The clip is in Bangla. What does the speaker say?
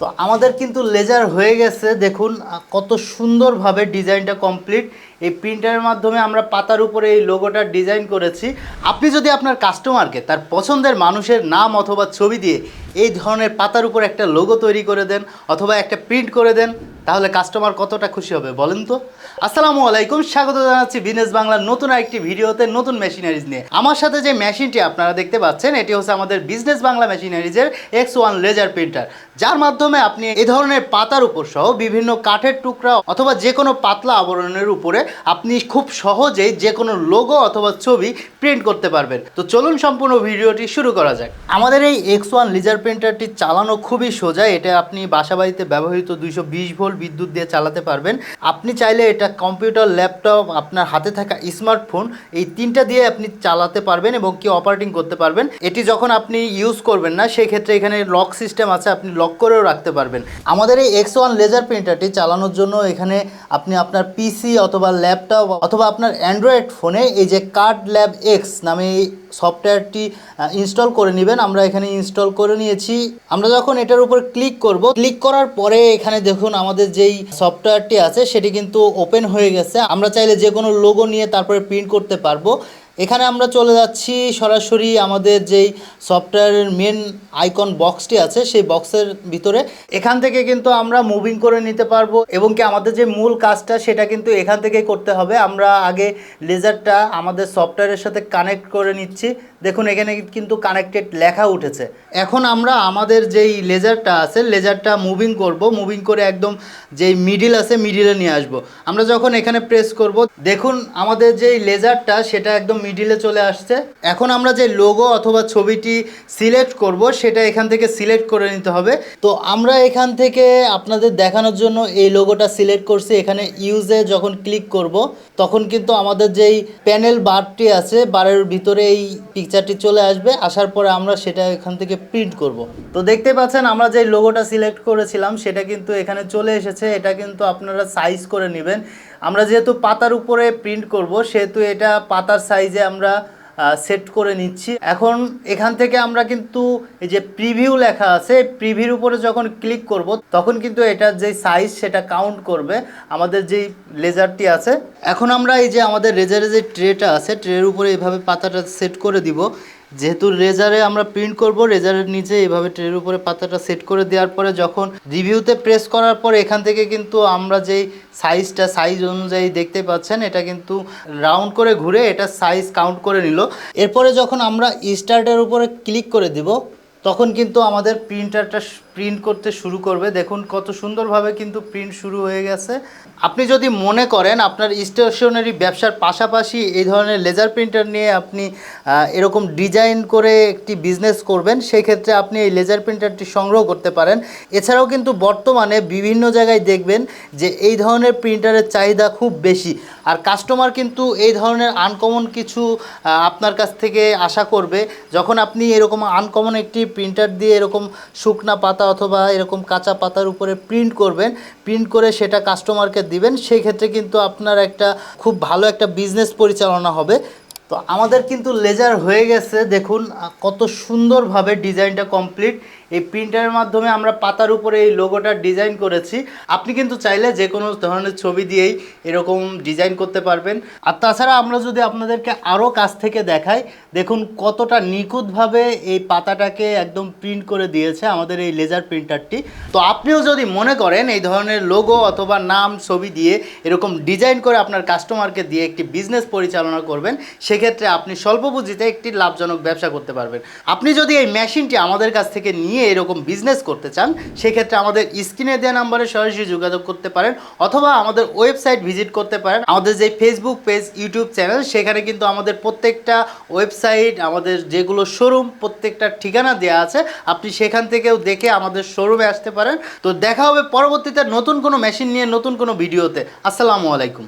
তো আমাদের কিন্তু লেজার হয়ে গেছে। দেখুন কত সুন্দরভাবে ডিজাইনটা কমপ্লিট এই প্রিন্টারের মাধ্যমে আমরা পাতার উপরে এই লোগোটা ডিজাইন করেছি। আপনি যদি আপনার কাস্টমারকে তার পছন্দের মানুষের নাম অথবা ছবি দিয়ে এই ধরনের পাতার উপর একটা লোগো তৈরি করে দেন অথবা একটা প্রিন্ট করে দেন তাহলে কাস্টমার কতটা খুশি হবে বলেন তো? আসসালামু আলাইকুম, স্বাগত জানাচ্ছি বিজনেস বাংলার নতুন একটি ভিডিওতে নতুন মেশিনারিজ নিয়ে। আমার সাথে যে মেশিনটি আপনারা দেখতে পাচ্ছেন, এটি হচ্ছে আমাদের বিজনেস বাংলা মেশিনারিজের এক্স ওয়ান লেজার প্রিন্টার যার মাধ্যমে আপনি এই ধরনের পাতার উপর সহ বিভিন্ন কাঠের টুকরা অথবা যে কোনো পাতলা আবরণের উপরে আপনি খুব সহজেই যে কোনো লোগো অথবা ছবি প্রিন্ট করতে পারবেন। তো চলুন সম্পূর্ণ ভিডিওটি শুরু করা যাক। আমাদের এই এক্স ওয়ান লেজার প্রিন্টারটি চালানো খুবই সোজা, এটা আপনি বাসাবাড়িতে ব্যবহৃত দুইশো বিশ ভোল্ট বিদ্যুৎ দিয়ে চালাতে পারবেন। আপনি চাইলে এটা কম্পিউটার, ল্যাপটপ, আপনার হাতে থাকা স্মার্টফোন, এই তিনটা দিয়ে আপনি চালাতে পারবেন এবং কি অপারেটিং করতে পারবেন। এটি যখন আপনি ইউজ করবেন না সেই ক্ষেত্রে এখানে লক সিস্টেম আছে, আপনি লক করেও রাখতে পারবেন। আমাদের এই এক্স ওয়ান লেজার প্রিন্টারটি চালানোর জন্য এখানে আপনি আপনার পিসি অথবা ল্যাপটপ অথবা আপনার অ্যান্ড্রয়েড ফোনে এই যে কার্ড ল্যাব এক্স নামে এই সফটওয়্যারটি ইনস্টল করে নেবেন। আমরা এখানে ইনস্টল করে নিয়েছি। আমরা যখন এটার উপর ক্লিক করব ক্লিক করার পরে এখানে দেখুন আমাদের যেই সফটওয়্যারটি আছে সেটি কিন্তু ওপেন হয়ে গেছে। আমরা চাইলে যে কোনো লোগো নিয়ে তারপরে প্রিন্ট করতে পারব। এখানে আমরা চলে যাচ্ছি সরাসরি আমাদের যেই সফটওয়্যারের মেন আইকন বক্সটি আছে, সেই বক্সের ভিতরে। এখান থেকে কিন্তু আমরা মুভিং করে নিতে পারব এবং কি আমাদের যে মূল কাজটা সেটা কিন্তু এখান থেকেই করতে হবে। আমরা আগে লেজারটা আমাদের সফটওয়্যারের সাথে কানেক্ট করে নিচ্ছি। দেখুন, এখানে কিন্তু কানেক্টেড লেখা উঠেছে। এখন আমরা আমাদের যেই লেজারটা আছে লেজারটা মুভিং করব। মুভিং করে একদম যেই মিডিল আছে মিডিলে নিয়ে আসব। আমরা যখন এখানে প্রেস করব, দেখুন, আমাদের যেই লেজারটা সেটা একদম মিডিলে চলে আসছে। এখন আমরা যে লোগো অথবা ছবিটি সিলেক্ট করব, সেটা এখান থেকে সিলেক্ট করে নিতে হবে। তো আমরা এখান থেকে আপনাদের দেখানোর জন্য এই লোগোটা সিলেক্ট করছি। এখানে ইউজে যখন ক্লিক করব, তখন কিন্তু আমাদের যেই প্যানেল বারটি আছে বারের ভিতরে এই পিকচারটি চলে আসবে। আসার পরে আমরা সেটা এখান থেকে প্রিন্ট করব। তো দেখতে পাচ্ছেন, আমরা যে লোগোটা সিলেক্ট করেছিলাম, সেটা কিন্তু এখানে চলে এসেছে। এটা কিন্তু আপনারা সাইজ করে নেবেন। আমরা যেহেতু পাতার উপরে প্রিন্ট করব, সেহেতু এটা পাতার সাইজে আমরা সেট করে নিচ্ছি। এখন এখান থেকে আমরা কিন্তু এই যে প্রিভিউ লেখা আছে প্রিভিউর উপরে যখন ক্লিক করব, তখন কিন্তু এটার যে সাইজ সেটা কাউন্ট করবে, আমাদের যেই লেজারটি আছে। এখন আমরা এই যে আমাদের রেজারের যে ট্রেটা আছে ট্রের উপরে এভাবে পাতাটা সেট করে দিব। যেহেতু রেজারে আমরা প্রিন্ট করব, রেজারের নিচে এভাবে ট্রের উপরে পাতাটা সেট করে দেওয়ার পরে যখন রিভিউতে প্রেস করার পর এখান থেকে কিন্তু আমরা যেই সাইজটা সাইজ অনুযায়ী দেখতে পাচ্ছেন, এটা কিন্তু রাউন্ড করে ঘুরে এটা সাইজ কাউন্ট করে নিল। এরপরে যখন আমরা স্টার্টের উপরে ক্লিক করে দিব তখন কিন্তু আমাদের প্রিন্টারটা প্রিন্ট করতে শুরু করবে। দেখুন কত সুন্দরভাবে কিন্তু প্রিন্ট শুরু হয়ে গেছে। আপনি যদি মনে করেন আপনার স্টেশনারি ব্যবসার পাশাপাশি এই ধরনের লেজার প্রিন্টার নিয়ে আপনি এরকম ডিজাইন করে একটি বিজনেস করবেন সেই ক্ষেত্রে আপনি এই লেজার প্রিন্টারটি সংগ্রহ করতে পারেন। এছাড়াও কিন্তু বর্তমানে বিভিন্ন জায়গায় দেখবেন যে এই ধরনের প্রিন্টারের চাহিদা খুব বেশি। আর কাস্টমার কিন্তু এই ধরনের আনকমন কিছু আপনার কাছ থেকে আশা করবে। যখন আপনি এরকম আনকমন একটি প্রিন্টার দিয়ে এরকম শুকনা পাতা অথবা এরকম কাঁচা পাতার উপরে প্রিন্ট করবেন। প্রিন্ট করে সেটা কাস্টমারকে দিবেন। সেই ক্ষেত্রে কিন্তু আপনার একটা খুব ভালো একটা বিজনেস পরিচালনা হবে। তো আমাদের কিন্তু লেজার হয়ে গেছে, দেখুন কত সুন্দরভাবে ডিজাইনটা কমপ্লিট এই প্রিন্টারের মাধ্যমে আমরা পাতার উপরে এই লোগোটা ডিজাইন করেছি। আপনি কিন্তু চাইলে যে কোনো ধরনের ছবি দিয়েই এরকম ডিজাইন করতে পারবেন। আর তাছাড়া আমরা যদি আপনাদেরকে আরও কাছ থেকে দেখাই, দেখুন কতটা নিখুঁতভাবে এই পাতাটাকে একদম প্রিন্ট করে দিয়েছে আমাদের এই লেজার প্রিন্টারটি তো আপনিও যদি মনে করেন এই ধরনের লোগো অথবা নাম, ছবি দিয়ে এরকম ডিজাইন করে আপনার কাস্টমারকে দিয়ে একটি বিজনেস পরিচালনা করবেন সেক্ষেত্রে আপনি স্বল্প পুঁজিতে একটি লাভজনক ব্যবসা করতে পারবেন। আপনি যদি এই মেশিনটি আমাদের কাছ থেকে নিয়ে এরকম বিজনেস করতে চান, সেক্ষেত্রে আমাদের স্ক্রিনে দেওয়া নাম্বারে সরাসরি যোগাযোগ করতে পারেন অথবা আমাদের ওয়েবসাইট ভিজিট করতে পারেন। আমাদের যে ফেসবুক পেজ ইউটিউব চ্যানেল সেখানে কিন্তু আমাদের প্রত্যেকটা ওয়েবসাইট আমাদের যেগুলো শোরুম প্রত্যেকটা ঠিকানা দেওয়া আছে। আপনি সেখান থেকেও দেখে আমাদের শোরুমে আসতে পারেন। তো দেখা হবে পরবর্তীতে নতুন কোনো মেশিন নিয়ে নতুন কোনো ভিডিওতে আসসালামু আলাইকুম।